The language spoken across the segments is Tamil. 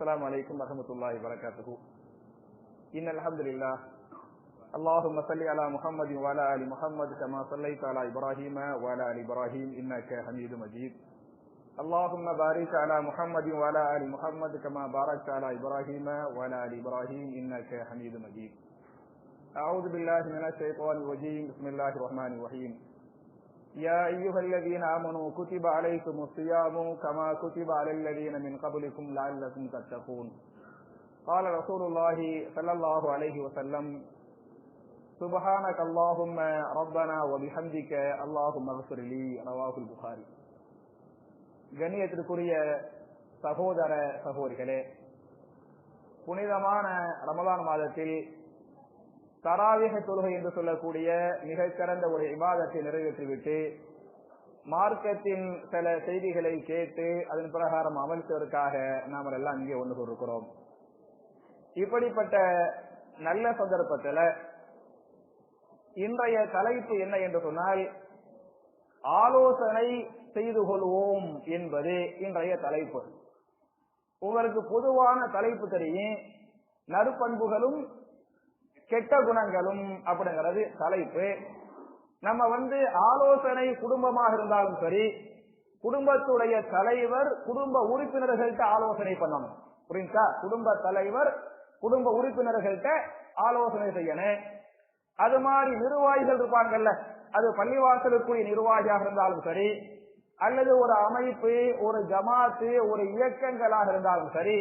السلام عليكم ورحمة الله وبركاته. إن الحمد لله. اللهم صل على محمد وعلى آل محمد كما صليت على إبراهيم وعلى آل إبراهيم إنك حميد مجيد. اللهم بارك على محمد وعلى آل محمد كما باركت على إبراهيم وعلى آل إبراهيم إنك حميد مجيد. أعوذ بالله من الشيطان الرجيم. بسم الله الرحمن الرحيم. يا أيها الذين آمنوا كتب عليكم الصيام كما كتب على الذين من قبلكم لعلكم تتقون قال رسول الله صلى الله عليه وسلم سبحانك اللهم ربنا وبحمدك اللهم اغفر لي رواه البخاري கண்ணியத்திற்குரிய சகோதர சகோதரிகளே புனிதமான ரமலான் மாதத்தில் தராவிக தொழுகை என்று சொல்லக்கூடிய மிக சிறந்த ஒரு விவாதத்தை நிறைவேற்றிவிட்டு மார்க்கத்தின் சில செய்திகளை கேட்டு அதன் பிரகாரம் அமல்வதற்காக நாம் எல்லாம் இங்கே ஒன்று கொண்டிருக்கிறோம் இப்படிப்பட்ட நல்ல சந்தர்ப்பத்தில் இன்றைய தலைப்பு என்ன என்று சொன்னால் ஆலோசனை செய்து கொள்வோம் என்பது இன்றைய தலைப்பு. உங்களுக்கு பொதுவான தலைப்பு தெரியும் நறுப்பண்புகளும் கெட்ட குணங்களும் அப்படிங்கிறது தலைப்பு. நம்ம வந்து ஆலோசனை குடும்பமாக இருந்தாலும் சரி குடும்பத்துடைய தலைவர் குடும்ப உறுப்பினர்கள்ட்ட ஆலோசனை பண்ணணும். புரியுதா? குடும்ப தலைவர் குடும்ப உறுப்பினர்கள்ட்ட ஆலோசனை செய்யணும். அது மாதிரி நிர்வாகிகள் இருப்பாங்கல்ல அது பள்ளிவாசலுக்குரிய நிர்வாகியாக இருந்தாலும் சரி அல்லது ஒரு அமைப்பு ஒரு ஜமாத்து ஒரு இயக்கங்களாக இருந்தாலும் சரி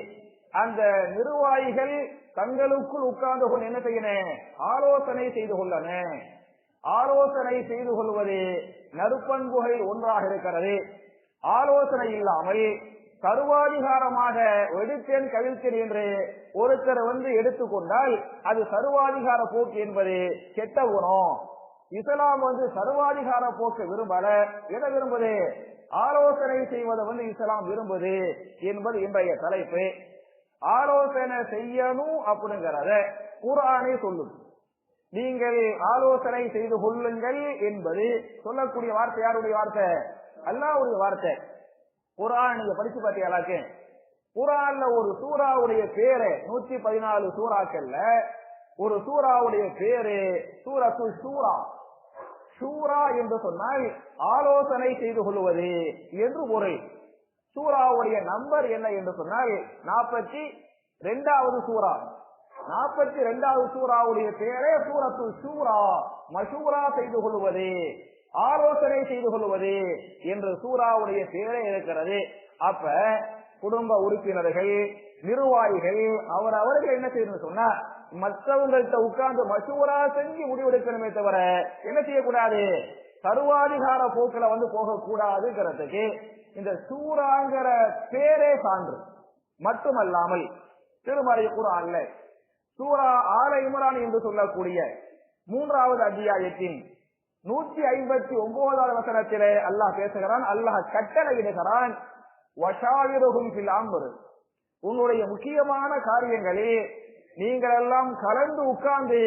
அந்த நிர்வாகிகள் தங்களுக்குள் உட்கார்ந்து கொண்டு என்ன செய்யணும் ஆலோசனை செய்து கொள்ளன. ஆலோசனை செய்து கொள்வது நறுப்பண்புகளில் ஒன்றாக இருக்கிறது. ஆலோசனை இல்லாமல் சர்வாதிகாரமாக எடுத்தேன் கவிழ்த்தேன் என்று ஒருத்தர் வந்து எடுத்துக்கொண்டால் அது சர்வாதிகார போக்கு என்பது கெட்ட குணம். இஸ்லாம் வந்து சர்வாதிகார போக்கு விரும்பல. எதை விரும்புது? ஆலோசனை செய்வதை வந்து இஸ்லாம் விரும்புது என்பது இன்றைய தலைப்பு. ஆலோசனை செய்யணும் அப்படிங்கறத குரானே சொல்லுது. நீங்கள் ஆலோசனை செய்து கொள்ளுங்கள் என்பது சொல்லக்கூடிய வார்த்தை யாருடைய வார்த்தை? அல்லாவுடைய வார்த்தை. குரான் நீங்க படிச்சு பார்த்தீங்களாக்கு குரான்ல ஒரு சூறாவுடைய பேரு நூத்தி பதினாலு சூறாக்கள்ல ஒரு சூறாவுடைய பேரு சூரத்து சூரா சூரா என்று சொன்னால் ஆலோசனை செய்து கொள்வது என்று பொருள். சூறாவுடைய நம்பர் என்ன என்று சொன்னால் நாற்பத்தி ரெண்டாவது சூறா. நாற்பத்தி ரெண்டாவது சூறாவுடைய பேரே சூரத்து சூரா மசூரா செய்து கொள்வது ஆலோசனை செய்து கொள்வது என்று சூறாவுடைய பேரே இருக்கிறது. அப்ப குடும்ப உறுப்பினர்கள் நிர்வாகிகள் அவர் அவர்கள் என்ன செய்யணும் சொன்னா மற்றவங்கள்ட்ட உட்கார்ந்து மசூரா செஞ்சு முடிவெடுக்கணுமே தவிர என்ன செய்யக்கூடாது? சர்வாதிகார போக்கில வந்து போகக்கூடாதுங்கிறதுக்கு இந்த சூறாங்கிற பேரே சான்று. மட்டுமல்லாமல் திருமறை குரான்ல சூரா ஆல இம்ரான் என்று சொல்லக்கூடிய மூன்றாவது அத்தியாயத்தின் நூற்றி ஐம்பத்தி ஒன்பதாவது வசனத்திலே அல்லாஹ் பேசுகிறான். அல்லாஹ் கட்டளையிடுகிறான். உன்னுடைய முக்கியமான காரியங்களே நீங்கள் எல்லாம் கலந்து உட்கார்ந்து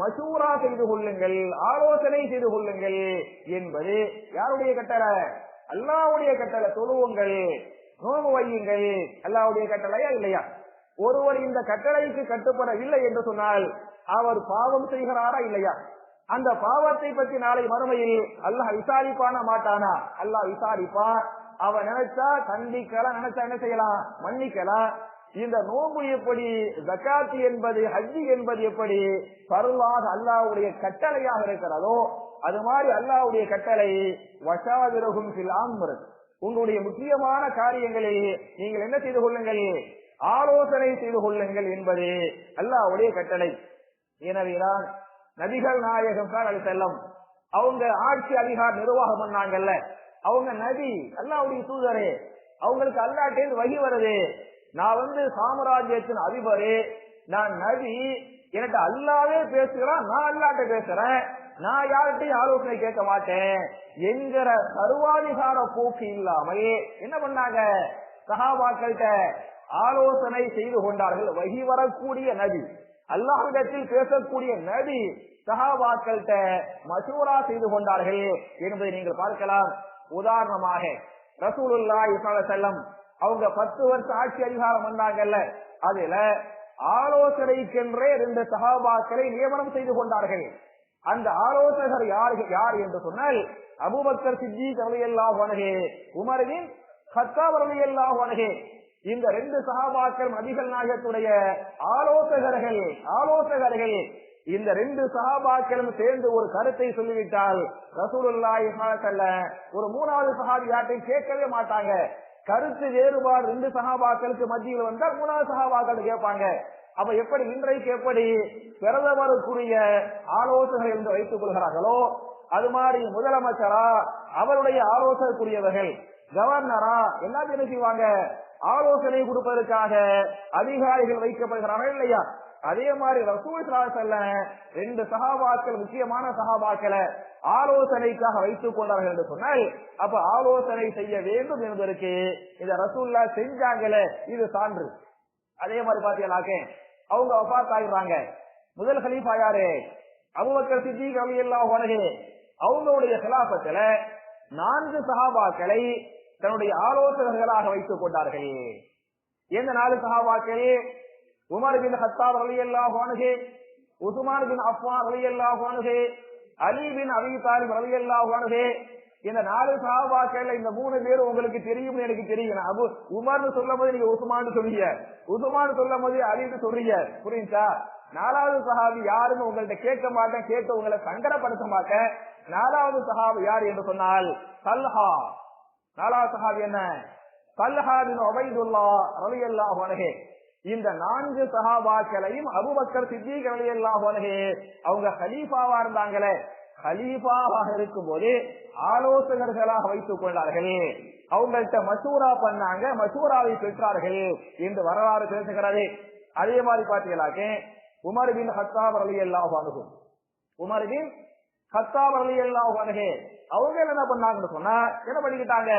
மசூரா செய்து கொள்ளுங்கள் ஆலோசனை செய்து கொள்ளுங்கள் என்பது யாருடைய கட்டளை? அல்லாவுடைய கட்டளை. தொழுவுங்கள் நோவு வையுங்கள். அல்லாவுடைய கட்டளையா இல்லையா? ஒருவர் இந்த கட்டளைக்கு கட்டுப்படவில்லை என்று சொன்னால் அவர் பாவம் செய்கிறாரா இல்லையா? அந்த பாவத்தை பற்றி நாளை மறுமையில் அல்லாஹ் விசாரிப்பான மாட்டானா? அல்லாஹ் விசாரிப்பான். அவன் நினைச்சா தண்டிக்கலாம் நினைச்சா என்ன செய்யலாம்? மன்னிக்கலாம். இந்த நோம்பு எப்படி ஜக்காத்து என்பது ஹஜ்ஜி என்பது எப்படி பருளாக அல்லாவுடைய கட்டளையாக இருக்கிறதோ அது மாதிரி அல்லாவுடைய கட்டளை வசாவிரகும் உங்களுடைய முக்கியமான காரியங்களை நீங்கள் என்ன செய்து கொள்ளுங்கள்? ஆலோசனை செய்து கொள்ளுங்கள் என்பது அல்லாவுடைய கட்டளை. எனவேதான் நபிகள் நாயகம் அலி செல்லம் அவங்க ஆட்சி அதிகார நிர்வாகம் பண்ணாங்கல்ல அவங்க நபி அல்லாவுடைய தூதரே அவங்களுக்கு அல்லாட்டேந்து வகி வருது. நான் வந்து சாம்ராஜ்யத்தின் அதிபரு நான் நபி எனக்கு அல்லாவே பேசுகிறான் நான் அல்லாட்ட பேசுறேன் நான் யார்கிட்டையும் ஆலோசனை கேட்க மாட்டேன் என்கிற சர்வாதிகார போக்கு இல்லாமல் என்ன பண்ணாங்க? சகாபாக்கள்கிட்ட ஆலோசனை செய்து கொண்டார்கள். வகி வரக்கூடிய நபி அல்லாஹிடத்தில் பேசக்கூடிய நபி சகாபாக்கள்கிட்ட மசூரா செய்து கொண்டார்கள் என்பதை நீங்கள் பார்க்கலாம். உதாரணமாக ரசூலுல்லாஹி செல்லம் அவங்க பத்து வருஷம் ஆட்சி அதிகாரம் பண்ணாங்கல்ல அதுல ஆலோசனைக்கென்றே ரெண்டு சகாபாக்களை நியமனம் செய்து கொண்டார்கள். அந்த ஆலோசகர் யார் யார் என்று சொன்னால் அபுபக்கர் சித்தி கவலையெல்லா வணகே உமரின் ஹத்தாப் ரலியல்லாஹு வனகே இந்த ரெண்டு சகாபாக்கள் நபிகள் நாயகத்துடைய ஆலோசகர்கள் ஆலோசகர்கள் இந்த ரெண்டு சகாபாக்களும் சேர்ந்து ஒரு கருத்தை சொல்லிவிட்டால் ரசூலுல்லாஹி ஒரு மூணாவது சகாபி யார்ட்டையும் கேட்கவே மாட்டாங்க. கருத்து வேறுபாடு ரெண்டு சகாபாக்களுக்கு மத்தியில் வந்தால் மூணாவது சகாபாக்கள் கேட்பாங்க. அப்ப எப்படி இன்றைக்கு எப்படி பிரதமருக்குரிய ஆலோசனை என்று வைத்துக் கொள்கிறார்களோ அது மாதிரி முதலமைச்சரா அவருடைய ஆலோசனைக்குரியவர்கள் கவர்னரா எல்லாத்தையும் செய்வாங்க? ஆலோசனை கொடுப்பதற்காக அதிகாரிகள் வைக்கப்படுகிறார்கள் இல்லையா? அதே மாதிரி ரசூல் செல்ல ரெண்டு சகாபாக்கள் முக்கியமான சகாபாக்களை ஆலோசனைக்காக வைத்துக் கொண்டார்கள் என்று சொன்னால் அப்ப ஆலோசனை செய்ய வேண்டும் என்பதற்கு இந்த ரசூல்லா செஞ்சாங்களே இது சான்று. அதே மாதிரி பாத்தீங்கன்னாக்க அவங்க வபாத் ஆகிடுறாங்க முதல் ஹலீஃபா யாரு? அபுபக்கர் சித்திக் அலி அல்லாஹ் அவங்களுடைய சிலாபத்துல நான்கு சகாபாக்களை தன்னுடைய ஆலோசகர்களாக வைத்துக் கொண்டார்கள். எந்த நாலு சகாபாக்கள் உமர் பின் ஹத்தாப் அலி அல்லாஹ் உசுமான் பின் அஃபான் அலி அல்லாஹ் அலி பின் அபி தாலிப் அலி அல்லாஹ் இந்த நாலு சாபாக்கள் இந்த மூணு பேரும் உங்களுக்கு தெரியும் எனக்கு தெரியும். அபு உமர்னு சொல்லும் போது நீங்க உசுமான்னு சொல்றீங்க உசுமான்னு சொல்லும் போது அலின்னு சொல்றீங்க. புரியுதா? நாலாவது சஹாபி யாருன்னு உங்கள்ட்ட கேட்க மாட்டேன் கேட்டு உங்களை சங்கடப்படுத்த மாட்டேன். நாலாவது சஹாபி யார் என்று சொன்னால் சல்ஹா நாலாவது சஹாபி என்ன? சல்ஹா பின் உபைதுல்லா அல்லாஹ் அன்ஹு. இந்த நான்கு சஹாபாக்களையும் அபுபக்கர் சித்திக் ரலியல்லாஹு அன்ஹு அவங்க ஹலீஃபாவா இருந்தாங்களே ஹலீஃபாவாக இருக்கும் போது ஆலோசகர்களாக வைத்துக் கொண்டார்கள். அவங்கள்ட்ட மசூரா பண்ணாங்க மசூராவை பெற்றார்கள் என்று வரலாறு பேசுகிறது. அதே மாதிரி பாத்தீங்களாக்க உமர் பின் ஹத்தாப் அலி அல்லாஹ் அணுகும் உமர் பின் ஹத்தாப் அலி அல்லாஹ் அணுகே அவங்க என்ன பண்ணாங்கன்னு சொன்னா என்ன பண்ணிக்கிட்டாங்க?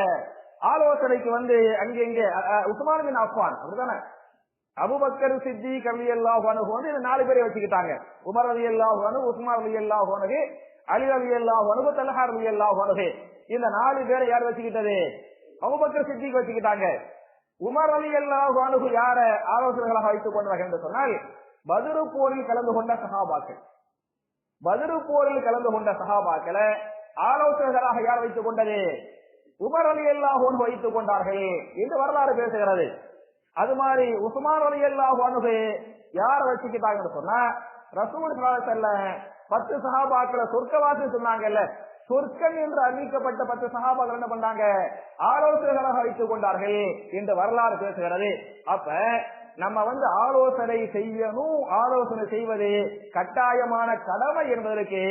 ஆலோசனைக்கு வந்து அங்கே இங்கே உஸ்மான் பின் அஃபான் அப்படிதானே அபுபக்கர் சித்தி கவி அல்லாஹ் வந்து இந்த நாலு பேரை வச்சுக்கிட்டாங்க. உமர் அலி அல்லாஹ் அணு உஸ்மான் அலி அல்லாஹ் அலி அலி அல்லாஹ் அணுகு அலி அல்லாஹ் இந்த நாலு பேரை யார் வச்சுக்கிட்டது? அபுபக்கர் சித்திக்கு வச்சுக்கிட்டாங்க. உமர் அலி அல்லாஹ் யார ஆலோசனைகளாக வைத்துக் கொண்டார்கள் என்று சொன்னால் பதிரு போரில் கலந்து கொண்ட சகாபாக்கள் பதிரு போரில் கலந்து கொண்ட சகாபாக்களை ஆலோசனைகளாக யார் வைத்துக் கொண்டது? உமர் அலி அல்லாஹ் வைத்துக் கொண்டார்கள் என்று வரலாறு பேசுகிறது. அது மாதிரி உசுமான் அலி அல்லாஹ் அணுகு யார வச்சுக்கிட்டாங்கன்னு சொன்னா ரசூல் செல்ல பத்து சகாபாக்களை சொர்க்கவாசி சொன்னாங்கல்ல. சொர்க்கம் என்று அறிவிக்கப்பட்ட பத்து சகாபாக்கள் என்ன பண்ணாங்க? ஆலோசனைகளாக வைத்துக் கொண்டார்கள் என்று வரலாறு பேசுகிறது. அப்ப நம்ம வந்து ஆலோசனை செய்யணும். ஆலோசனை செய்வது கட்டாயமான கடமை என்பதற்கு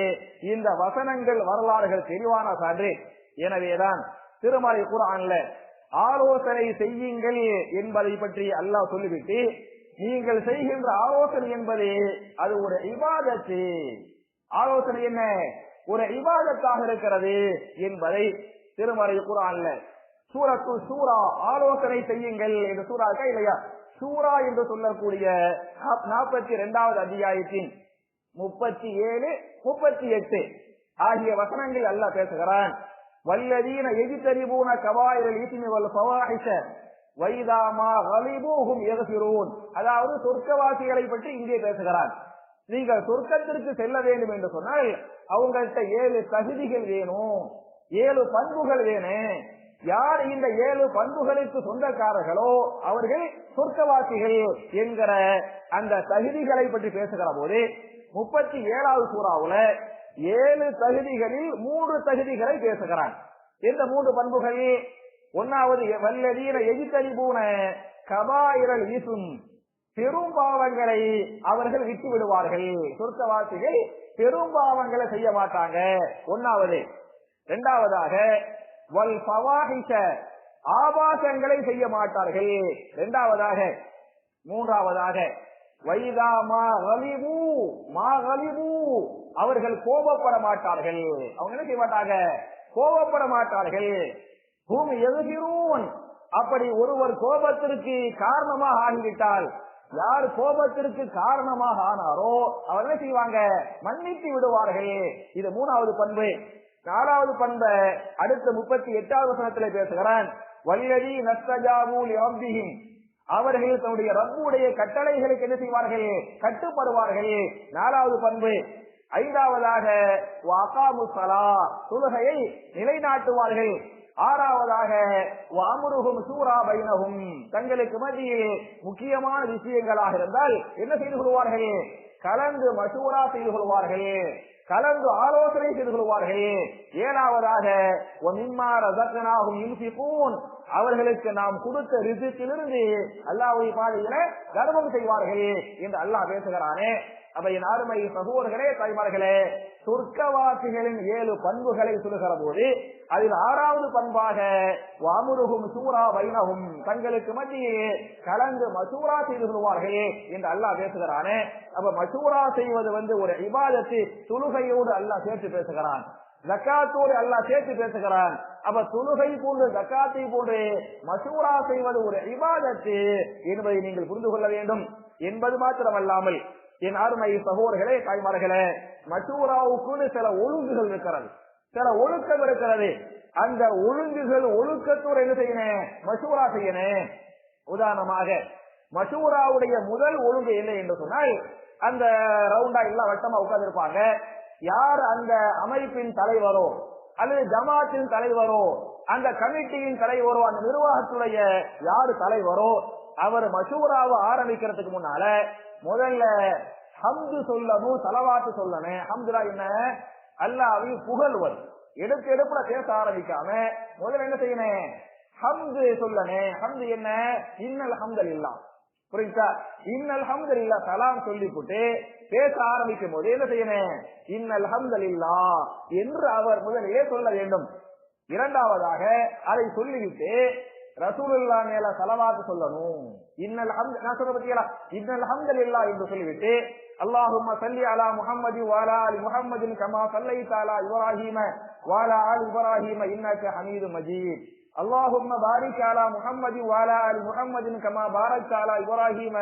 இந்த வசனங்கள் வரலாறுகள் தெளிவான சான்று. எனவேதான் திருமலை குரான்ல ஆலோசனை செய்யுங்கள் என்பதை பற்றி அல்லாஹ் சொல்லிவிட்டு நீங்கள் செய்கின்ற ஆலோசனை என்பது அது ஒரு இவாதத்து ஆலோசனை என்ன? ஒரு இவாதத்தாக இருக்கிறது என்பதை திருமறை குரான்ல சூரத்து சூரா ஆலோசனை செய்யுங்கள் என்று சூறா இருக்கா இல்லையா? சூரா என்று சொல்லக்கூடிய நாற்பத்தி இரண்டாவது அத்தியாயத்தின் முப்பத்தி ஏழு முப்பத்தி எட்டு ஆகிய வசனங்கள் அல்ல பேசுகிறான். வல்லதீன எஜித்தறிபூன கபாயிரல் ஈசிமி வல் பவாஹிஷ வைதாமா கலிபூகும் எகசிரூன் அதாவது சொர்க்கவாசிகளை பற்றி இங்கே பேசுகிறார் நீங்கள் சொர்க்கத்திற்கு செல்ல வேண்டும் என்று சொன்னால் அவங்கள்ட்ட ஏழு தகுதிகள் வேணும். ஏழு பண்புகள் வேணும் யார் இந்த ஏழு பண்புகளுக்கு சொந்தக்காரர்களோ அவர்கள் சொர்க்கவாசிகள் என்கிற அந்த தகுதிகளை பற்றி பேசுகிற போது முப்பத்தி ஏழாவது சூறாவுல ஏழு தகுதிகளில் மூன்று தகுதிகளை பேசுகிறான். இந்த மூன்று பண்புகள் ஒன்னாவது வல்லதீர எஜித்தறிபூன கபாயிரல் ஈசும் பெரும் பாவங்களை அவர்கள் விட்டு விடுவார்கள் சொர்க்கவாசிகள் பெரும் பாவங்களை செய்ய மாட்டாங்க. ஒன்னாவது. இரண்டாவதாக வல் பவாஹிஷ ஆபாசங்களை செய்ய மாட்டார்கள். இரண்டாவதாக மூன்றாவதாக வைதா அவர்கள் கோபப்பட மாட்டார்கள். அவங்க என்ன செய்ய மாட்டாங்க? கோபப்பட மாட்டார்கள். பூமி அப்படி ஒருவர் கோபத்திற்கு காரணமாக ஆகிவிட்டால் யார் கோபத்திற்கு காரணமாக ஆனாரோ அவர் என்ன செய்வாங்க? மன்னித்து விடுவார்கள். இது மூணாவது பண்பு. நாலாவது பண்பை அடுத்த முப்பத்தி எட்டாவது வசனத்தில் பேசுகிறான். வல்லதி நஸ்தஜாபு ரப்பிஹிம் அவர்கள் தன்னுடைய ரப்புடைய கட்டளைகளுக்கு என்ன செய்வார்கள்? கட்டுப்படுவார்கள். நாலாவது பண்பு ஐந்தாவதாக தொழுகையை நிலைநாட்டுவார்கள். ஆறாவதாக வாமுருகும் சூரா பைனகும் தங்களுக்கு மத்தியில் முக்கியமான விஷயங்களாக இருந்தால் என்ன செய்து கொள்வார்கள்? கலந்து மசூரா செய்து கொள்வார்கள். கலந்து ஆலோசனை செய்து கொள்வார்கள். ஏழாவதாக அவர்களுக்கு நாம் கொடுத்த ரிசுக்கிலிருந்து அல்லாஹ்வுடைய பாதையில கர்வம் செய்வார்கள் என்று அல்லாஹ் பேசுகிறானே. அப்ப என் அருமை சகோதர்களே தாய்மார்களே சொர்க்கவாசிகளின் ஏழு பண்புகளை சொல்லுகிற போது அதில் ஆறாவது பண்பாக வாமுருகும் சூரா வைனகும் தங்களுக்கு மத்தியே கலந்து மசூரா செய்து கொள்வார்கள் என்று அல்லாஹ் பேசுகிறானே. அப்ப மசூரா செய்வது வந்து ஒரு இபாதத்து தொழுகையோடு அல்லாஹ் சேர்த்து பேசுகிறான். ஜக்காத்தோடு அல்லா சேர்த்து பேசுகிறான். அப்ப தொழுகை போன்று ஜக்காத்தை போன்று மசூரா செய்வது ஒரு இபாதத்து என்பதை நீங்கள் புரிந்து கொள்ள வேண்டும். என்பது மாத்திரமல்லாமல் என் அருமை சகோதரர்களே தாய்மார்களே மசூராவுக்குன்னு சில ஒழுங்குகள் இருக்கிறது. சில ஒழுக்கம் இருக்கிறது. அந்த ஒழுங்குகள் ஒழுக்கத்தோடு என்ன செய்யணும் மசூரா செய்யணும் உதாரணமாக மசூராவுடைய முதல் ஒழுங்கு என்ன என்று சொன்னால் அந்த ரவுண்டா எல்லாம் வட்டமா உட்கார்ந்து இருப்பாங்க யார் அந்த அமைப்பின் தலைவரோ அல்லது ஜமாத்தின் தலைவரோ அந்த கமிட்டியின் தலைவரோ அந்த நிர்வாகத்துடைய யாரு தலைவரோ அவர் மசூராவை ஆரம்பிக்கிறதுக்கு முன்னால முதல்ல ஹம்து சொல்லணும் தலவாத்து சொல்லணும். ஹம்துரா என்ன? அல்லாவி புகழ்வர். எடுத்து எடுப்புல பேச ஆரம்பிக்காம முதல்ல என்ன செய்யணும்? ஹம்து சொல்லணும். ஹம்து என்ன? இன்னல் ஹம்தல் இல்லாம் புரியுதா இன்னல் ஹம்தல் இல்லா சலாம் சொல்லி போட்டு பேச ஆரம்பிக்கும் போது என்ன செய்யணும்? இன்னல் ஹம்தல் இல்லா என்று அவர் முதலிலே சொல்ல வேண்டும். இரண்டாவதாக அதை சொல்லிவிட்டு ரசூலுல்லா மேல சலவாத்து சொல்லணும். இன்னல் ஹம்த் நான் சொல்ற பத்தியா இன்னல் ஹம்தலில்லா என்று சொல்லிவிட்டு அல்லாஹும்ம சல்லி அலா முஹம்மதி வாலா அலி முஹம்மதின் கமா சல்லை தாலா இப்ராஹிம வாலா ஆல் இப்ராஹிம இன்னக ஹமீது மஜீத். اللهم بارك على محمد وعلى ال محمد كما باركت على ابراهيم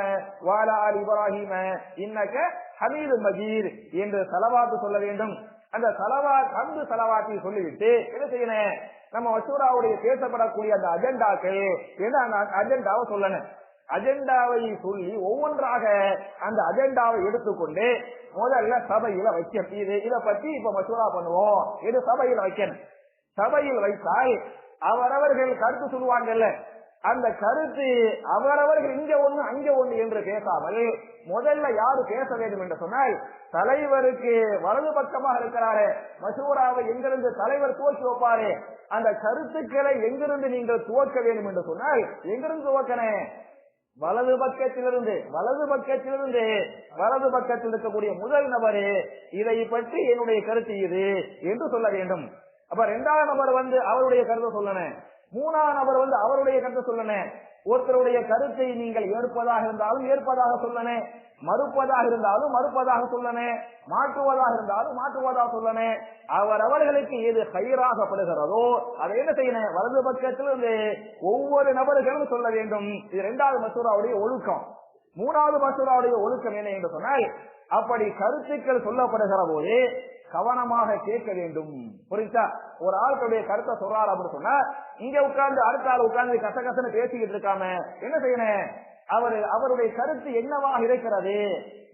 وعلى ال ابراهيم انك حميد مجيد என்று சலவாத்து சொல்ல வேண்டும் அந்த சலவாத் அன்பு சலவாத்தை சொல்லிவிட்டு என்ன செய்யணும் நம்ம மசூராவுடைய பேசப்படக்கூடிய அந்த அஜெண்டாக்கள் என்ன அந்த அஜெண்டாவை சொல்லணும் அஜெண்டாவை சொல்லி ஒவ்வொன்றாக அந்த அஜெண்டாவை எடுத்துக்கொண்டு முதல்ல சபையில வைக்கணும் இது இதை பத்தி இப்ப மசூரா பண்ணுவோம் இது சபையில வைக்கணும் சபையில் வைத்தால் அவரவர்கள் கருத்து சொல்லுவாங்கல்ல. அந்த கருத்து அவரவர்கள் இங்க ஒண்ணு அங்க ஒண்ணு என்று பேசாமல் முதல்ல யாரு பேச வேண்டும் என்று சொன்னால் தலைவருக்கு வலது பக்கமாக இருக்கிறாரு மசூராவை எங்கிருந்து தலைவர் துவக்கி வைப்பாரு அந்த கருத்துக்களை எங்கிருந்து நீங்கள் துவக்க வேண்டும் என்று சொன்னால் எங்கிருந்து துவக்கணும் வலது பக்கத்திலிருந்து வலது பக்கத்திலிருந்து வலது பக்கத்தில் இருக்கக்கூடிய முதல் நபரு. இதை பற்றி என்னுடைய கருத்து இது என்று சொல்ல வேண்டும். அப்ப ரெண்டாவது நபர் வந்து அவருடைய கருத்தை சொல்லணும் மூணாவது நபர் வந்து அவருடைய கருத்தை சொல்லணும் ஒருத்தருடைய கருத்தை நீங்கள் ஏற்பதாக இருந்தாலும் ஏற்பதாக சொல்லணும் மறுப்பதாக இருந்தாலும் மறுப்பதாக சொல்லணும் மாற்றுவதாக இருந்தாலும் மாற்றுவதாக சொல்லணும் அவர் அவர்களுக்கு எது கயிறாகப்படுகிறதோ அதை என்ன செய்யணும் வலது பக்கத்திலிருந்து ஒவ்வொரு நபர்களும் சொல்ல வேண்டும். இது இரண்டாவது மசூராவுடைய ஒழுக்கம். மூணாவது மசூராவுடைய ஒழுக்கம் என்ன என்று சொன்னால் அப்படி கருத்துக்கள் சொல்லப்படுகிற போது கவனமாக கேட்க வேண்டும். புரியுதா ஒரு ஆளுடைய கருத்தை சொல்றாரு அப்படின்னு சொன்னா இங்க உட்கார்ந்து அடுத்த ஆள் உட்கார்ந்து கசகசன்னு பேசிக்கிட்டு இருக்காம என்ன செய்யணும்? அவர் அவருடைய கருத்து என்னவாக இருக்கிறது?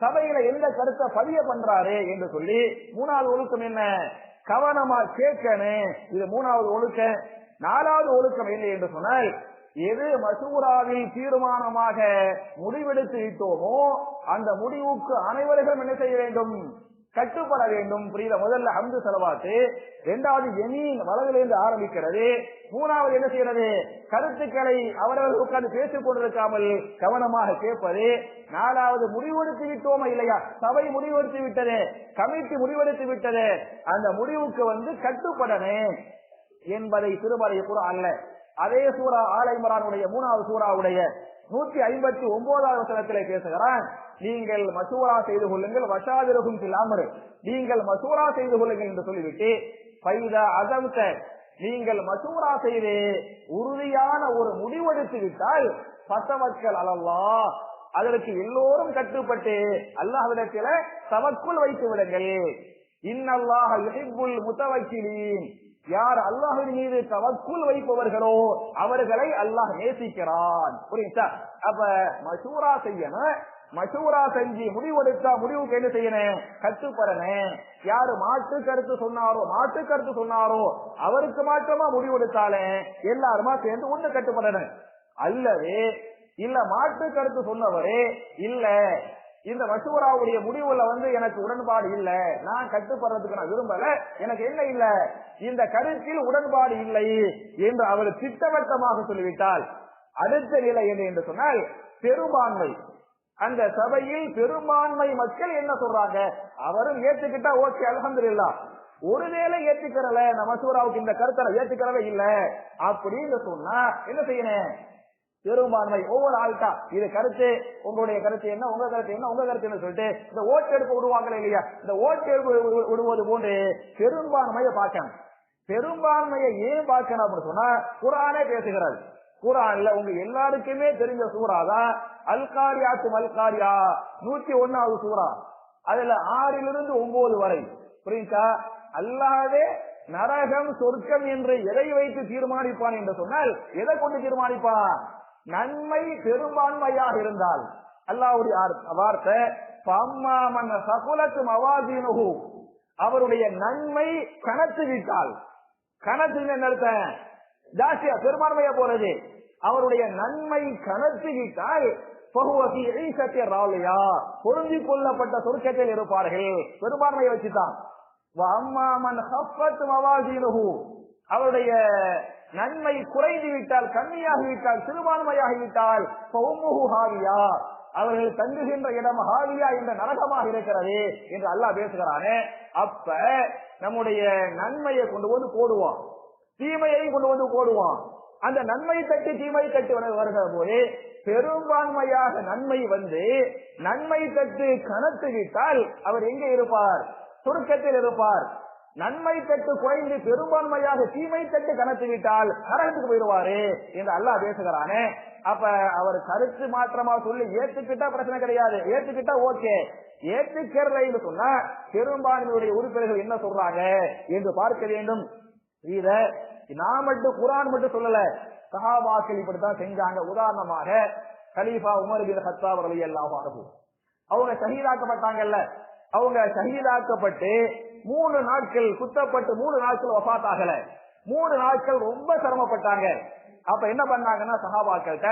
சபையில எந்த கருத்தை பதிய பண்றாரு என்று சொல்லி மூணாவது ஒழுக்கம் என்ன? கவனமா கேட்கணும். இது மூணாவது ஒழுக்கம். நாலாவது ஒழுக்கம் என்ன என்று சொன்னால் எது மசூராவில் தீர்மானமாக முடிவெடுத்து விட்டோமோ அந்த முடிவுக்கு அனைவர்களும் என்ன செய்ய வேண்டும்? கட்டுப்பட வேண்டும் புரியுத? முதல்ல ஹம்து செலவாத்து இரண்டாவது எமீன் வலதிலிருந்து ஆரம்பிக்கிறது. மூணாவது என்ன செய்யறது கருத்துக்களை அவரவர்கள் உட்கார்ந்து பேசிக் கொண்டிருக்காமல் கவனமாக கேட்பது. நாலாவது முடிவெடுத்து விட்டோமா இல்லையா? சபை முடிவெடுத்து விட்டது கமிட்டி முடிவெடுத்து விட்டது. அந்த முடிவுக்கு வந்து கட்டுப்படணும் என்பதை திருமறை கூட அல்ல. அதே சூறா ஆலைமரானுடைய மூணாவது சூறாவுடைய நூற்றி ஐம்பத்தி ஒன்பதாவது வசனத்திலே பேசுகிறான். நீங்கள் மசூரா செய்து கொள்ளுங்கள் வசாதிரகும் இல்லாமல் நீங்கள் மசூரா செய்து கொள்ளுங்கள் என்று சொல்லிவிட்டு பைதா அதம்த நீங்கள் மசூரா செய்து உறுதியான ஒரு முடிவெடுத்து விட்டால் பசவக்கள் அலல்லா அதற்கு எல்லோரும் கட்டுப்பட்டு அல்லாஹ்விடத்தில தவக்குள் வைத்து விடுங்கள். இன்னல்லாஹ யுஹிப்புல் முத்தவக்கிலீன். யார் அல்லாஹின் மீது தவக்குள் வைப்பவர்களோ அவர்களை அல்லாஹ் நேசிக்கிறான். புரியுதா? அப்ப மசூரா செய்யணும். மசூரா செஞ்சு முடிவெடுத்தா முடிவுக்கு என்ன செய்யணும்? கட்டுப்படணும். யாரு மாட்டு கருத்து சொன்னாரோ மாட்டு கருத்து சொன்னாரோ அவருக்கு மாற்றமா முடிவெடுத்தாலே எல்லாருமா சேர்ந்து ஒண்ணு கட்டுப்படணும். அல்லது இல்ல மாட்டு கருத்து சொன்னவரே இல்ல இந்த மசூராவுடைய முடிவுல வந்து எனக்கு உடன்பாடு இல்ல. நான் கட்டுப்படுறதுக்கு நான் விரும்பல. எனக்கு என்ன இல்ல? இந்த கருத்தில் உடன்பாடு இல்லை என்று அவர் திட்டவட்டமாக சொல்லிவிட்டால் அடுத்த நிலை என்ன என்று சொன்னால் பெரும்பான்மை. அந்த சபையில் பெரும்பான்மை மக்கள் என்ன சொல்றாங்க? அவரும் ஏத்துக்கிட்டா ஓகே அலமதுல்லா ஒருவேளை ஏத்துக்கிறல நம்ம மசூராவுக்கு இந்த கருத்தை ஏத்துக்கிறவே இல்ல. அப்படின்னு சொன்னா என்ன செய்யணும்? பெரும்பான்மை ஒவ்வொரு ஆள்கிட்ட இது கருத்து உங்களுடைய கருத்து என்ன உங்க கருத்து என்ன உங்க கருத்து என்ன சொல்லிட்டு இந்த ஓட்டெடுப்பு விடுவாங்களே இல்லையா? இந்த ஓட்டெடுப்பு விடுவது போன்று பெரும்பான்மையை பார்க்கணும். பெரும்பான்மையை ஏன் பார்க்கணும் அப்படின்னு சொன்னா குரானே பேசுகிறார். குரான்ல உங்க எல்லாருக்குமே தெரிஞ்ச சூறா தான் அல்காரியா அல்காரியாத்து அல்காரியா நூத்தி ஒன்னாவது சூறா. அதுல ஆறிலிருந்து ஒன்பது வரை புரியுதா? அல்லாதே நரகம் சொர்க்கம் என்று எதை வைத்து தீர்மானிப்பான் என்று சொன்னால் எதை கொண்டு தீர்மானிப்பான்? நன்மை பெரும்பான்மையாக இருந்தால் அல்லாவுடைய வார்த்தை பம்மாமன் சகுலத்து மவாதீனுகு அவருடைய நன்மை கணத்து விட்டால். கணத்து என்ன ஜாஸ்தியா பெரும்பான்மையா போறது. அவருடைய நன்மை கணத்து விட்டால் பொருந்தி கொள்ளப்பட்ட சொர்க்கத்தில் இருப்பார்கள். பெரும்பான்மையை வச்சுதான். அவருடைய நன்மை குறைந்து விட்டால் கம்மியாகிவிட்டால் விட்டால் சிறுபான்மையாகி விட்டால் ஹாவியா அவர்கள் தங்குகின்ற இடம் ஹாவியா என்ற நரகமாக இருக்கிறது என்று அல்லாஹ் பேசுகிறானே. அப்ப நம்முடைய நன்மையை கொண்டு வந்து போடுவான். தீமையை கொண்டு வந்து போடுவான். அந்த நன்மை தட்டு தீமை தட்டு வருகிற போது பெரும்பான்மையாக நன்மை வந்து நன்மை தட்டு கணத்து விட்டால் அவர் எங்கே இருப்பார்? சுருக்கத்தில் இருப்பார். நன்மை தட்டு குறைந்து பெரும்பான்மையாக தீமை தட்டு கணத்து விட்டால் நரகத்துக்கு போயிடுவாரு என்று அல்லாஹ் பேசுகிறானே. அப்ப அவர் கருத்து மாற்றமா சொல்லி ஏத்துக்கிட்டா பிரச்சனை கிடையாது. ஏத்துக்கிட்டா ஓகே. ஏத்துக்கிறதைன்னு சொன்னா பெரும்பான்மையுடைய உறுப்பினர்கள் என்ன சொல்றாங்க என்று பார்க்க வேண்டும். இத நான் மட்டும் குரான் மட்டும் சொல்லல. சகாபாக்கள் இப்படித்தான் செஞ்சாங்க. உதாரணமாக கலீஃபா உமர் பின் ஹத்தாப் ரலியல்லாஹு அன்ஹு. அவங்க சகிதாக்கப்பட்டாங்கல்ல அவங்க சகிதாக்கப்பட்டு மூணு நாட்கள் குத்தப்பட்டு மூணு நாட்கள் வஃபாத் ஆகல மூணு நாட்கள் ரொம்ப சிரமப்பட்டாங்க. அப்ப என்ன பண்ணாங்கன்னா சகாபாக்கள்கிட்ட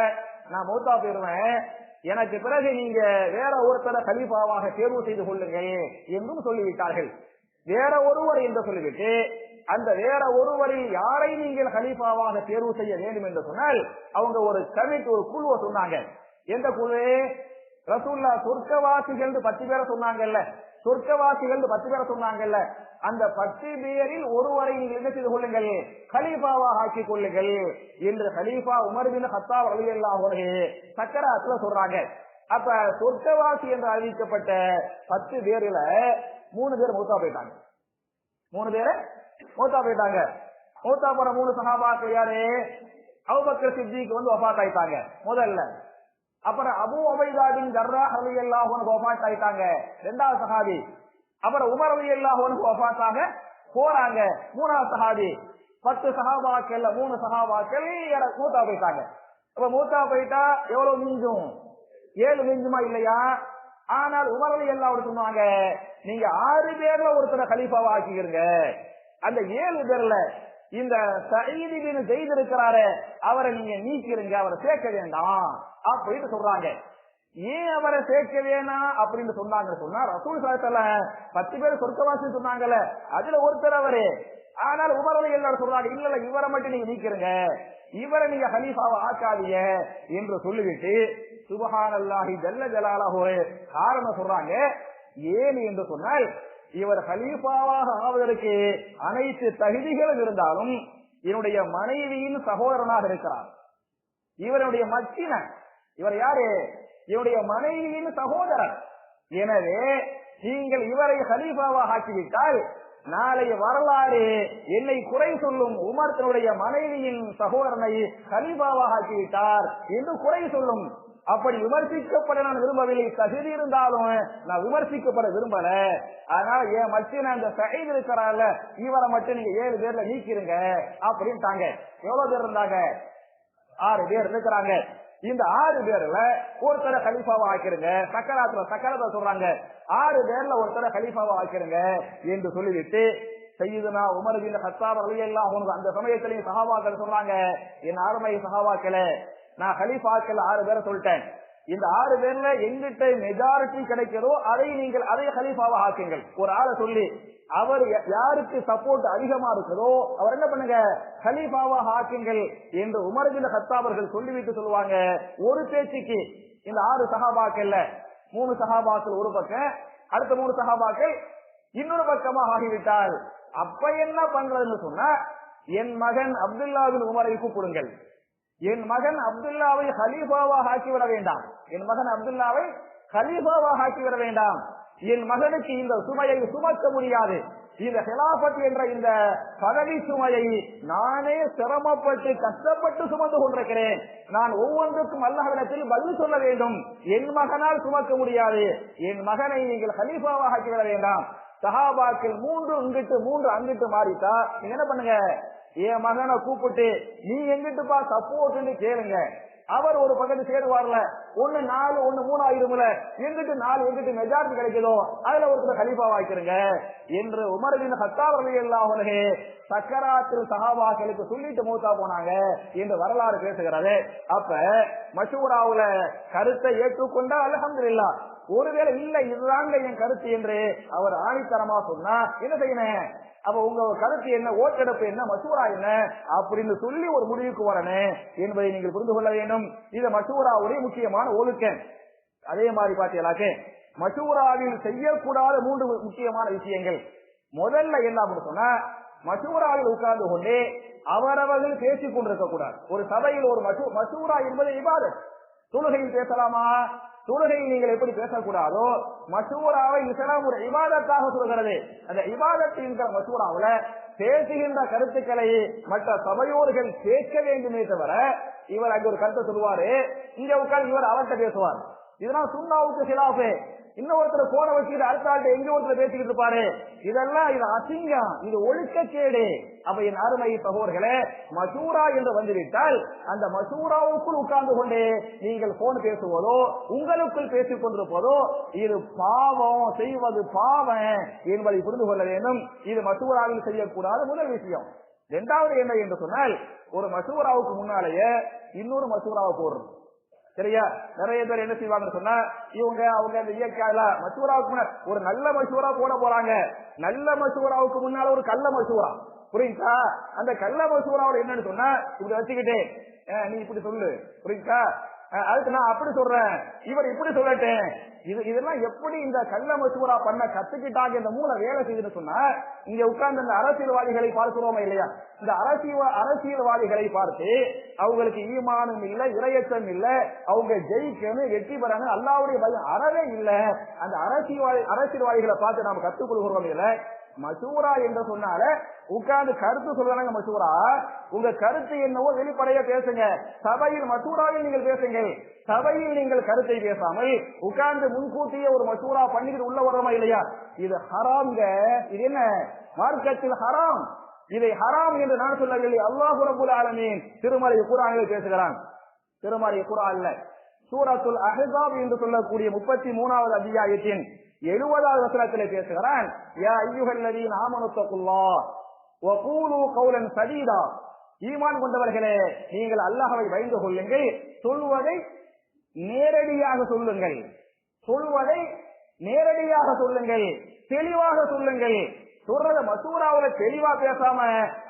நான் மௌத்தா போயிருவேன். எனக்கு பிறகு நீங்க வேற ஒருத்தரை கலிபாவாக தேர்வு செய்து கொள்ளுங்கள் என்றும் சொல்லிவிட்டார்கள். வேற ஒருவர் என்று சொல்லிவிட்டு அந்த வேற ஒருவரில் யாரை நீங்கள் கலீஃபாவாக தேர்வு செய்ய வேண்டும் என்று சொன்னால் அவங்க ஒரு கமிட்டி ஒரு குழுவை சொன்னாங்க. எந்த குழு ரசூல்லா சொர்க்கவாசிகள் பத்து பேரை சொன்னாங்கல்ல. சொர்க்கவாசிகள் பத்து பேரை சொன்னாங்கல்ல அந்த பத்து பேரில் ஒருவரை நீங்கள் என்ன செய்து கொள்ளுங்கள்? கலீஃபாவாக ஆக்கிக் கொள்ளுங்கள் என்று கலீஃபா உமர் பின் ஹத்தாப் ரலியல்லாஹு அன்ஹு சக்கராத்துல சொல்றாங்க. அப்ப சொர்க்கவாசி என்று அறிவிக்கப்பட்ட பத்து பேர்ல மூணு பேர் மூத்தா போயிட்டாங்க. மூணு பேர் மூத்தா போயிட்டாங்க. மூத்தா போற மூணு சகாபாக்கள் யாரு? அவுபக்கர் சித்திக்கு வந்து ஒபாத் ஆயிட்டாங்க. முதல்ல அப்புறம் அபு உபைதா தர்ரா ஜர்ரா அலி அல்லாஹ் வஃபாத் ஆயிட்டாங்க ரெண்டாவது சஹாபி. அப்புறம் உமர் அலி அல்லாஹ் வஃபாத் ஆக போறாங்க. மூணாவது சஹாபி. பத்து சஹாபாக்கள் மூணு சஹாபாக்கள் இற- மூத்தா போயிட்டாங்க. அப்ப மூத்தா போயிட்டா எவ்வளவு மிஞ்சும்? ஏழு மிஞ்சுமா இல்லையா? ஆனால் உமர் அலி அல்லாஹ் சொன்னாங்க நீங்க ஆறு பேர்ல ஒருத்தரை கலீஃபாவா ஆக்கிக்கிறீங்க அந்த ஏழு பேர்ல இந்த சயீது செய்து இருக்கிறாரு அவரை நீங்க நீக்கிருங்க அவரை சேர்க்க வேண்டாம் அப்படின்னு சொல்றாங்க. ஏன் அவரை சேர்க்க வேணாம் அப்படின்னு சொன்னாங்க சொன்னா ரசூல் சாத்தல பத்து பேர் சொர்க்கவாசி சொன்னாங்கல்ல அதுல ஒருத்தர் அவரு. ஆனால் உமரலை எல்லாரும் சொல்றாங்க இல்ல இல்ல இவரை மட்டும் நீங்க நீக்கிறங்க இவரை நீங்க ஹலீஃபாவை ஆக்காதீங்க என்று சொல்லிவிட்டு சுபஹானல்லாஹி ஜல்ல ஜலாலாஹு ஒரு காரணம் சொல்றாங்க. ஏன் என்று சொன்னால் இவர் ஹலீஃபாவாக ஆவதற்கு அனைத்து தகுதிகளும் இருந்தாலும் என்னுடைய மனைவியின் சகோதரனாக இருக்கிறார். இவருடைய மச்சின இவர் யாரு? இவருடைய மனைவியின் சகோதரர் எனவே நீங்கள் இவரை ஹலீஃபாவாக ஆக்கிவிட்டால் நாளைய வரலாறு என்னை குறை சொல்லும் உமர் தன்னுடைய மனைவியின் சகோதரனை ஹலீஃபாவாக ஆக்கிவிட்டார் என்று குறை சொல்லும் அப்படி விமர்சிக்கப்பட நான் விரும்பவில்லை. தகுதி இருந்தாலும் நான் விமர்சிக்கப்பட விரும்பல. அதனால என் மச்சின அந்த சகைது இருக்கிறார்ல இவரை மட்டும் நீங்க ஏழு பேர்ல நீக்கிருங்க அப்படின்ட்டாங்க. எவ்வளவு பேர் இருந்தாங்க? ஆறு பேர் இருக்கிறாங்க. இந்த ஆறு பேர்ல ஒருத்தரை கலிஃபாவா ஆக்கிருங்க. சக்கராத்துல சக்கரத்தை சொல்றாங்க. ஆறு பேர்ல ஒருத்தரை கலிஃபாவா ஆக்கிருங்க என்று சொல்லிவிட்டு செய்யுதுனா உமர் பின் ஹத்தாப் ரலியல்லாஹு அன்ஹு அந்த சமயத்திலையும் சஹாபாக்கள் சொல்றாங்க என் அருமை சகாபாக்கல நான் ஹலிஃபாக்கள் ஆறு பேரை சொல்லிட்டேன். இந்த ஆறு பேர்ல எங்கிட்ட மெஜாரிட்டி கிடைக்கிறதோ அதை நீங்கள் அதை ஹலீஃபாவை ஆக்குங்கள். ஒரு ஆளை சொல்லி அவர் யாருக்கு சப்போர்ட் அதிகமா இருக்கிறதோ அவர் என்ன பண்ணுங்க? ஹலீஃபாவா ஆக்குங்கள் என்று உமரஜில ஹத்தாபர்கள் சொல்லிவிட்டு சொல்லுவாங்க. ஒரு பேச்சுக்கு இந்த ஆறு சஹாபாக்கள்ல மூணு சகாபாக்கள் ஒரு பக்கம் அடுத்த மூணு சகாபாக்கள் இன்னொரு பக்கமா ஆகிவிட்டால் அப்ப என்ன பண்றதுன்னு சொன்னா என் மகன் அப்துல்லாவின் உமரை கூப்பிடுங்கள். என் மகன் அப்துல்லாவை ஹலீஃபாவாக ஆக்கிவிட வேண்டாம். என் மகன் அப்துல்லாவை ஹலீஃபாவாக ஆக்கிவிட வேண்டாம். என் மகனுக்கு இந்த சுமையை சுமக்க முடியாது. இந்த ஹெலாபத் என்ற இந்த பதவி சுமையை நானே சிரமப்பட்டு கஷ்டப்பட்டு சுமந்து கொண்டிருக்கிறேன். நான் ஒவ்வொன்றுக்கும் அல்லாஹ்விடத்தில் பதில் சொல்ல வேண்டும். என் மகனால் சுமக்க முடியாது. என் மகனை நீங்கள் ஹலீஃபாவாக ஆக்கிவிட வேண்டாம். சஹாபாக்கள் மூன்று இங்கிட்டு மூன்று அங்கிட்டு மாறிட்டா நீங்க என்ன பண்ணுங்க? என் மகனை கூப்பிட்டு நீ எங்கிட்டுப்பா சப்போர்ட்னு கேளுங்க. அவர் ஒரு பக்கத்து சேருவார்ல ஒண்ணு நாலு ஒண்ணு மூணு ஆயிரும்ல எங்கிட்டு நாலு எங்கிட்டு மெஜாரிட்டி கிடைக்குதோ அதுல ஒருத்தர் கலிபா வாய்க்கிறங்க. என்று உமரபின் எல்லாம் எல்லாவர்களே சக்கராத்தில் சகாபாக்களுக்கு சொல்லிட்டு மூத்தா போனாங்க என்று வரலாறு பேசுகிறது. அப்ப மசூராவுல கருத்தை ஏற்றுக்கொண்டா அல்ஹம்துலில்லாஹ் ஒருவேளை இல்ல இதுதாங்க என் கருத்து என்று அவர் ஆணித்தரமா சொன்னா என்ன செய்யணும் அப்ப உங்க கருத்து என்ன ஓட்டெடுப்பு என்ன மசூரா என்ன? அப்படின்னு சொல்லி ஒரு முடிவுக்கு வரணும் என்பதை நீங்கள் புரிந்து கொள்ள வேண்டும். இது மசூராவுடைய முக்கியமான ஒழுக்கம் அதே மாதிரி பாத்தீங்களாக்க மசூராவில் செய்யக்கூடாத மூன்று முக்கியமான விஷயங்கள். முதல்ல என்ன அப்படின்னு சொன்னா மசூராவில் உட்கார்ந்து கொண்டு அவரவர்கள் பேசிக் கொண்டிருக்க கூடாது ஒரு சபையில் ஒரு மசூ மசூரா என்பது இவ்வாறு தொழுகையில் பேசலாமா? தொழுகையை நீங்கள் எப்படி பேசக்கூடாதோ மசூராவை இஸ்லாம் ஒரு இவாதத்தாக சொல்கிறது. அந்த இபாதத் என்கிற மசூராவுல பேசுகின்ற கருத்துக்களை மற்ற சபையோர்கள் கேட்க வேண்டுமே தவிர இவர் அங்க ஒரு கருத்தை சொல்லுவாரு. இங்க உட்கார்ந்து இவர் அவர்கிட்ட பேசுவார். இதெல்லாம் சுண்ணாவுக்கு சிலாஃபு. இன்னொருத்தர் போன வச்சுக்கிட்டு அடுத்த ஆள்கிட்ட எங்க ஒருத்தர் பேசிக்கிட்டு இருப்பாரு? இதெல்லாம் இது அசிங்கம். இது ஒழுக்கக்கேடு. அப்ப என் அருமை சகோதர்களே மசூரா என்று வந்துவிட்டால் அந்த மசூராவுக்குள் உட்கார்ந்து கொண்டே நீங்கள் போன் பேசுவதோ உங்களுக்குள் பேசிக் கொண்டிருப்பதோ இது பாவம் செய்வது பாவம் என்பதை புரிந்து கொள்ள வேண்டும். இது மசூராவில் செய்யக்கூடாத முதல் விஷயம். இரண்டாவது என்ன என்று சொன்னால் ஒரு மசூராவுக்கு முன்னாலேயே இன்னொரு மசூராவை போடுறது. சரியா? நிறைய பேர் என்ன செய்வாங்கன்னு சொன்னா இவங்க அவங்க அந்த இயற்கையில மசூராவுக்கு முன்னாடி ஒரு நல்ல மசூரா போட போறாங்க. நல்ல மசூராவுக்கு முன்னால ஒரு கள்ள மசூரா. புரியுதா? அந்த கள்ள மசூராவோட என்னன்னு சொன்னா இப்படி வச்சுக்கிட்டே. நீ இப்படி சொல்லு. புரியுதா? அதுக்கு நான் அப்படி சொல்றேன். இவர் இப்படி சொல்லட்டேன் இது இதெல்லாம் எப்படி இந்த கள்ள மசூரா பண்ண கத்துக்கிட்டாங்க இந்த மூல வேலை செய்யுதுன்னு சொன்னா இங்க உட்கார்ந்து இந்த அரசியல்வாதிகளை பார்க்கிறோமா இல்லையா? இந்த அரசியல் அரசியல்வாதிகளை பார்த்து அவங்களுக்கு ஈமானும் இல்ல இரையச்சம் இல்ல அவங்க ஜெயிக்கணும் வெற்றி பெறணும் அல்லாவுடைய பயம் அறவே இல்ல. அந்த அரசியல்வாதி அரசியல்வாதிகளை பார்த்து நாம கத்துக் கொடுக்கிறோம் இல்ல மசூரா என்று சொன்னால உட்கார்ந்து கருத்து சொல்றாங்க மசூரா. உங்க கருத்து என்னவோ வெளிப்படையா பேசுங்க. சபையில் மசூராவில் நீங்கள் பேசுங்கள். சபையில் நீங்கள் கருத்தை பேசாமல் உட்கார்ந்து முன்கூட்டியே ஒரு மசூரா பண்ணிட்டு உள்ள வரோமா இல்லையா? இது ஹராம்ங்க. இது என்ன? மார்க்கத்தில் ஹராம். இதை ஹராம் என்று நான் சொல்லவில்லை. அல்லாஹ் ரபுல் ஆலமீன் திருமலை குரானில் பேசுகிறான். திருமலை குரான்ல. சூரத்துல் அஹ்ஸாப் என்று சொல்லக்கூடிய முப்பத்தி மூணாவது அத்தியாயத்தின் எழுபதாவது வசனத்திலே பேசுகிறான் யா ஐயுகல்லதீன் ஆமனுத்தகுல்லா வகூலு கௌலன் சதீதா. ஈமான் கொண்டவர்களே நீங்கள் அல்லாஹ்வை பயந்து கொள்ளுங்கள் சொல்வதை நேரடியாக சொல்லுங்கள் சொல்வதை நேரடியாக சொல்லுங்கள் தெளிவாக சொல்லுங்கள். சொல்றத மசூராவுல தெளிவா பேசாம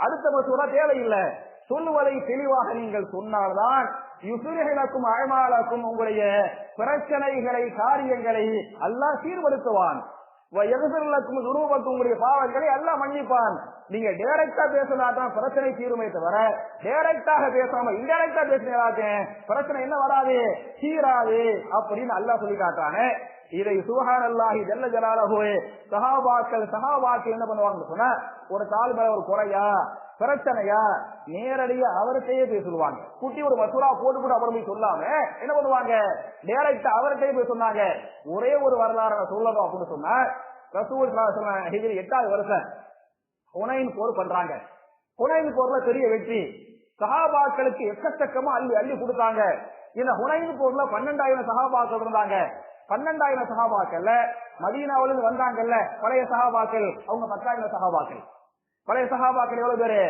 அடுத்த மசூரா தேவையில்லை. சொல்லுவதை தெளிவாக நீங்கள் சொன்னால்தான் யுசுரிகளுக்கும் அழமாலாக்கும் உங்களுடைய பிரச்சனைகளை காரியங்களை அல்லா சீர்படுத்துவான். எதிர்க்கும் உங்களுடைய பாவங்களை எல்லாம் மன்னிப்பான். நீங்க டைரக்டா பேசினா தான் பிரச்சனை தீருமே தவிர டைரக்டாக பேசாம இன்டைரக்டா பேசினாக்க பிரச்சனை என்ன வராது? தீராது அப்படின்னு அல்லா சொல்லி காட்டானே இதை சுகான் அல்லாஹி ஜல்ல ஜலாலஹுவே சகாபாக்கள் சகாபாக்கள் என்ன பண்ணுவாங்கன்னு சொன்னா ஒரு கால் மேல ஒரு குறையா பிரச்சனையா நேரடியா அவர்கிட்டயே சொல்லுவாங்க. குட்டி ஒரு மசூரா போட்டு கூட அப்புறம் போய் சொல்லாம என்ன பண்ணுவாங்க? டேரக்டா அவர்கிட்டயே போய் சொன்னாங்க. ஒரே ஒரு வரலாறு சொல்லணும் அப்படின்னு சொன்னா ரசூல் சொன்னாங்க எட்டாவது வருஷம் ஹுனைன் போர் பண்றாங்க. ஹுனைன் போர்ல பெரிய வெற்றி. சகாபாக்களுக்கு எக்கச்சக்கமா அள்ளி அள்ளி கொடுத்தாங்க. இந்த ஹுனைன் போர்ல பன்னெண்டாயிரம் சகாபாக்கள் இருந்தாங்க. பன்னெண்டாயிரம் சஹாபாக்கள்ல மதீனாவில இருந்து வந்தாங்கல்ல பழைய சகாபாக்கள் அவங்க பத்தாயிரம் சகாபாக்கள். பழைய சஹாபாக்கள் எவ்வளவு பேரு?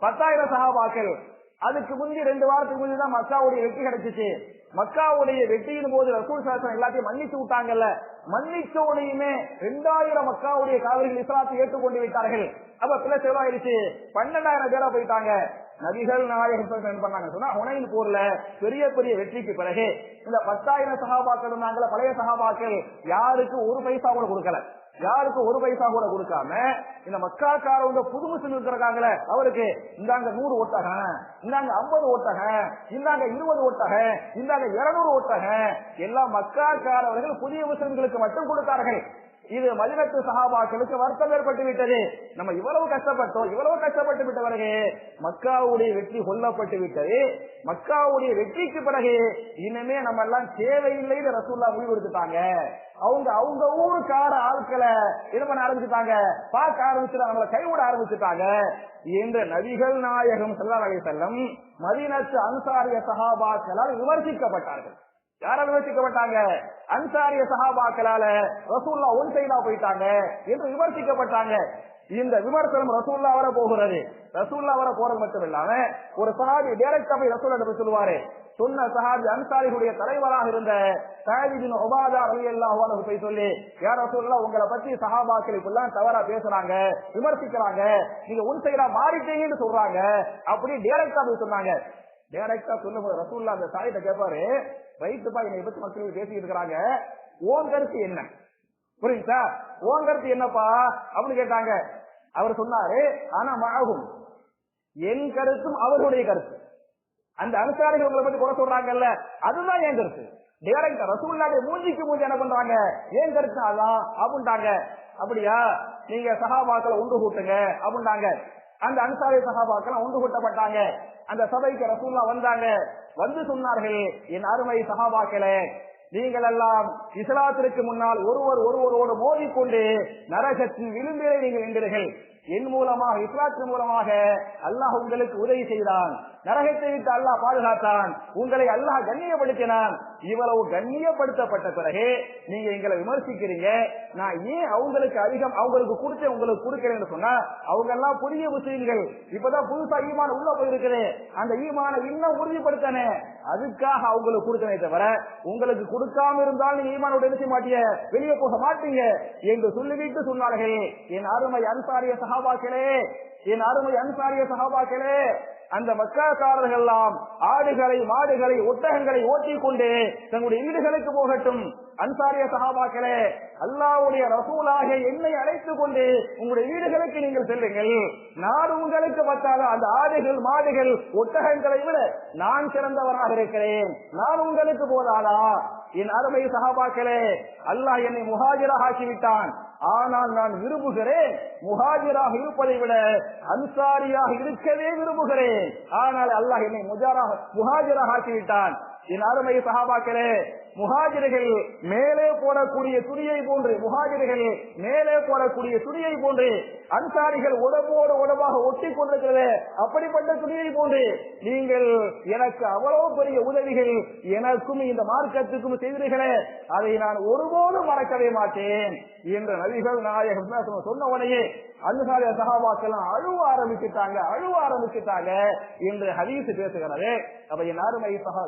பத்தாயிரம் சகாபாக்கள். அதுக்கு முந்தி ரெண்டு வாரத்துக்கு முந்தி தான் மக்காவுடைய வெற்றி கிடைச்சிச்சு. மக்காவுடைய வெற்றியின் போது ரசூல் சாசனம் எல்லாத்தையும் மன்னிச்சு விட்டாங்கல்ல. மன்னிச்ச உடனேயுமே ரெண்டாயிரம் மக்காவுடைய காவிரிகள் இஸ்லாத்தை ஏற்றுக்கொண்டு விட்டார்கள். அப்ப பிள்ளை செலவாயிருச்சு பன்னெண்டாயிரம் பேரா போயிட்டாங்க. நபிகள் நாயகம் பண்ணாங்க சொன்னா உனையின் போர்ல பெரிய பெரிய வெற்றிக்கு பிறகு இந்த பத்தாயிரம் சகாபாக்கள் இருந்தாங்கல்ல பழைய சகாபாக்கள் யாருக்கு ஒரு பைசா கூட கொடுக்கல. யாருக்கு ஒரு பைசா கூட கொடுக்காம இந்த மக்காக்காரவங்க புது முஸ்லிம் இருக்கிறாங்களே அவருக்கு இந்தாங்க நூறு ஓட்டக இந்தாங்க ஐம்பது ஓட்டக இந்தாங்க இருபது ஓட்டக இந்தாங்க இருநூறு ஓட்டக எல்லாம் மக்காக்காரவர்கள் புதிய முஸ்லிம்களுக்கு மட்டும் கொடுத்தார்கள். இது மதினத்து சகாபாக்களுக்கு வருத்தம் ஏற்பட்டு விட்டது. நம்ம இவ்வளவு கஷ்டப்பட்டோம் இவ்வளவு கஷ்டப்பட்டு விட்ட பிறகு மக்காவுடைய வெற்றி கொல்லப்பட்டு விட்டது. மக்காவுடைய வெற்றிக்கு பிறகு இனிமே நம்ம எல்லாம் தேவையில்லைன்னு ரசூல்லா முடிவெடுத்துட்டாங்க அவங்க அவங்க ஊருக்கார ஆட்களை என்ன பண்ண ஆரம்பிச்சுட்டாங்க? பார்க்க ஆரம்பிச்சுட்டாங்க நம்மளை கைவிட ஆரம்பிச்சுட்டாங்க. என்ற நபிகள் நாயகம் செல்லவகை செல்லம் மதினத்து அன்சாரிய சகாபாக்களால் விமர்சிக்கப்பட்டார்கள். யாரால் விமர்சிக்கப்பட்டாங்க? அன்சாரிய சகாபாக்களால ரசூல்லா ஒன் சைடா போயிட்டாங்க என்று விமர்சிக்கப்பட்டாங்க. இந்த விமர்சனம் ரசூல்லா வர போகிறது. ரசூல்லா வர போறது மட்டும் இல்லாம ஒரு சஹாபி டேரக்டா போய் ரசூல் போய் சொல்லுவாரு. சொன்ன சஹாபி அன்சாரிகளுடைய தலைவராக இருந்த சாஹிபின் ஒபாதா அலி அல்லாஹ் போய் சொல்லி யார் ரசூல்லா உங்களை பத்தி சஹாபாக்கள் இப்பெல்லாம் தவறா பேசுறாங்க விமர்சிக்கிறாங்க நீங்க உன் சைடா மாறிட்டீங்கன்னு சொல்றாங்க அப்படி டேரக்டா போய் சொன்னாங்க. டேரக்டா சொல்லும் போது ரசூல்லா அந்த சாயிட்ட கேட்பாரு ரைட்டுப்பா என்னை பத்தி மக்கள் பேசிட்டு இருக்கிறாங்க. ஓன் கருத்து என்ன? புரியுதா? ஓன் என்னப்பா? அப்படின்னு கேட்டாங்க. அவர் சொன்னாரு ஆனா மாகும் என் கருத்தும் அவருடைய கருத்து. அந்த அனுசாரிகள் உங்களை பத்தி குறை சொல்றாங்கல்ல அதுதான் என் கருத்து. டைரக்டா ரசூல்லாடைய மூஞ்சிக்கு மூஞ்சி என்ன பண்றாங்க? ஏன் கருத்து அதான் அப்படின்ட்டாங்க. அப்படியா? நீங்க சகாபாக்களை உண்டு கூட்டுங்க அப்படின்ட்டாங்க. அந்த அன்சாரி சகாபாக்கள் உண்டு கூட்டப்பட்டாங்க. அந்த சபைக்கு ரசூல்லா வந்தாங்க. வந்து சொன்னார்கள் என் அருமை சகாபாக்களே நீங்கள் எல்லாம் இஸ்லாத்திற்கு முன்னால் ஒருவர் ஒருவரோடு மோதிக்கொண்டு நரகத்தின் விளிம்பிலே நீங்கள் நின்றீர்கள் என் மூலமாக இஸ்லாத்தின் மூலமாக அல்லாஹ் உங்களுக்கு உதவி செய்தான். நரகத்தை விட்டு அல்லாஹ் பாதுகாத்தான். உங்களை அல்லாஹ் கண்ணியப்படுத்தினான். இவ்வளவு கண்ணியப்படுத்தப்பட்ட பிறகு நீங்க எங்களை விமர்சிக்கிறீங்க. நான் ஏன் அவங்களுக்கு அதிகம் அவங்களுக்கு கொடுத்து உங்களுக்கு கொடுக்கிறேன்னு சொன்னா அவங்க எல்லாம் புதிய முஸ்லீம்கள். இப்பதான் புதுசா ஈமான உள்ள போயிருக்குது. அந்த ஈமான இன்னும் உறுதிப்படுத்தனே. அதுக்காக அவங்களுக்கு கொடுத்தனே தவிர உங்களுக்கு கொடுக்காம இருந்தால் நீங்க ஈமானோட என்ன செய்ய மாட்டீங்க வெளியே போக மாட்டீங்க என்று சொல்லிவிட்டு சொன்னார்கள். என் அருமை அன்சாரிய சகாபாக்களே என் அருமை அன்சாரிய சகாபாக்களே அந்த மக்காக்காரர்கள் எல்லாம் ஆடுகளை மாடுகளை ஒட்டகங்களை ஓட்டிக் கொண்டு தங்களுடைய வீடுகளுக்கு போகட்டும். அன்சாரிய சகாபாக்களே அல்லாவுடைய ரசூலாக என்னை அழைத்துக் கொண்டு உங்களுடைய வீடுகளுக்கு நீங்கள் செல்லுங்கள். நான் உங்களுக்கு பார்த்தாலும் அந்த ஆடுகள் மாடுகள் ஒட்டகங்களை விட நான் சிறந்தவராக இருக்கிறேன். நான் உங்களுக்கு போதாதா? என் அருமை சகாபாக்களே அல்லாஹ் என்னை முஹாஜராக ஆக்கிவிட்டான். ஆனால் நான் விரும்புகிறேன். முஹாஜிராக இருப்பதை விட அன்சாரியாக இருக்கவே விரும்புகிறேன். ஆனால் அல்லாஹ் என்னை முஜாராக முஹாஜராக ஆக்கிவிட்டான். என் அருமை சகாபாக்களே முகாஜிர்கள் மேலே போடக்கூடிய துணியை போன்று முகாஜிர்கள் மேலே போடக்கூடிய துணியை போன்று அன்சாரிகள் உடம்போடு உடம்பாக ஒட்டி கொண்டிருக்கிறது அப்படிப்பட்ட துணியை போன்று நீங்கள் எனக்கு அவ்வளவு பெரிய உதவிகள் எனக்கும் இந்த மார்க்கத்துக்கும் செய்தீர்களே அதை நான் ஒருபோதும் மறக்கவே மாட்டேன் என்ற நபிகள் நாயகம் சொன்ன உடனே அன்சாரிய சகாபாக்கெல்லாம் அழுவ ஆரம்பிச்சுட்டாங்க அழுவ ஆரம்பிச்சுட்டாங்க என்று ஹரீசு பேசுகிறது. அப்ப என் அருமை சகா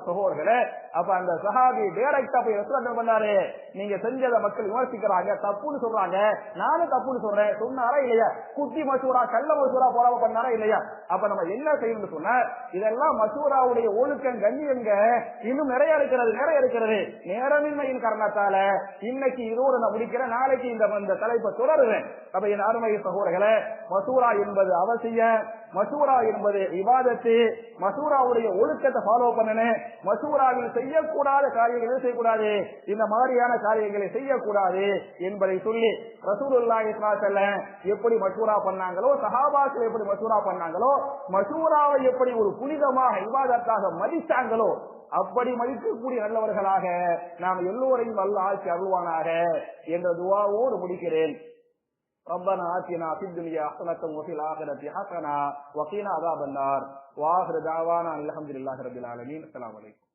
அப்ப அந்த சஹாபி டேரக்டா போய் ரெஸ்பாண்ட் பண்ணாரு? நீங்க செஞ்சதை மக்கள் விமர்சிக்கிறாங்க தப்புன்னு சொல்றாங்க. நானும் தப்புன்னு சொல்றேன். சொன்னாரா இல்லையா? குட்டி மசூரா கள்ள மசூரா போராம பண்ணாரா இல்லையா? அப்ப நம்ம என்ன செய்யணும்னு சொன்ன இதெல்லாம் மசூராவுடைய ஒழுக்கம் கண்ணியங்க இன்னும் நிறைய இருக்கிறது நிறைய இருக்கிறது. நேரமின்மையின் காரணத்தால இன்னைக்கு இதோடு நான் முடிக்கிறேன் நாளைக்கு இந்த இந்த தலைப்பை தொடருவேன். அப்ப என் அருமை சகோதரர்களை மசூரா என்பது அவசியம். மசூரா என்பது விவாதத்து மசூராவுடைய ஒழுக்கத்தை ஃபாலோ பண்ணணும் மசூராவில் செய்யக்கூடாத காரியங்களை செய்யக்கூடாது இந்த மாதிரியான காரியங்களை செய்யக்கூடாது என்பதை சொல்லி ரசூலுல்லாஹி ஸல்லல்லாஹு எப்படி மசூரா பண்ணாங்களோ சஹாபாக்கள் எப்படி மசூரா பண்ணாங்களோ மசூராவை எப்படி ஒரு புனிதமாக விவாதத்தாக மதித்தாங்களோ அப்படி மதிக்கக்கூடிய நல்லவர்களாக நாம் எல்லோரையும் நல்ல ஆட்சி அருள்வானாக என்ற துவாவோடு முடிக்கிறேன். ربنا آتنا في الدنيا حسنة وفي الآخرة حسنة وقنا عذاب النار. وآخر دعوانا الحمد لله رب العالمين. السلام عليكم.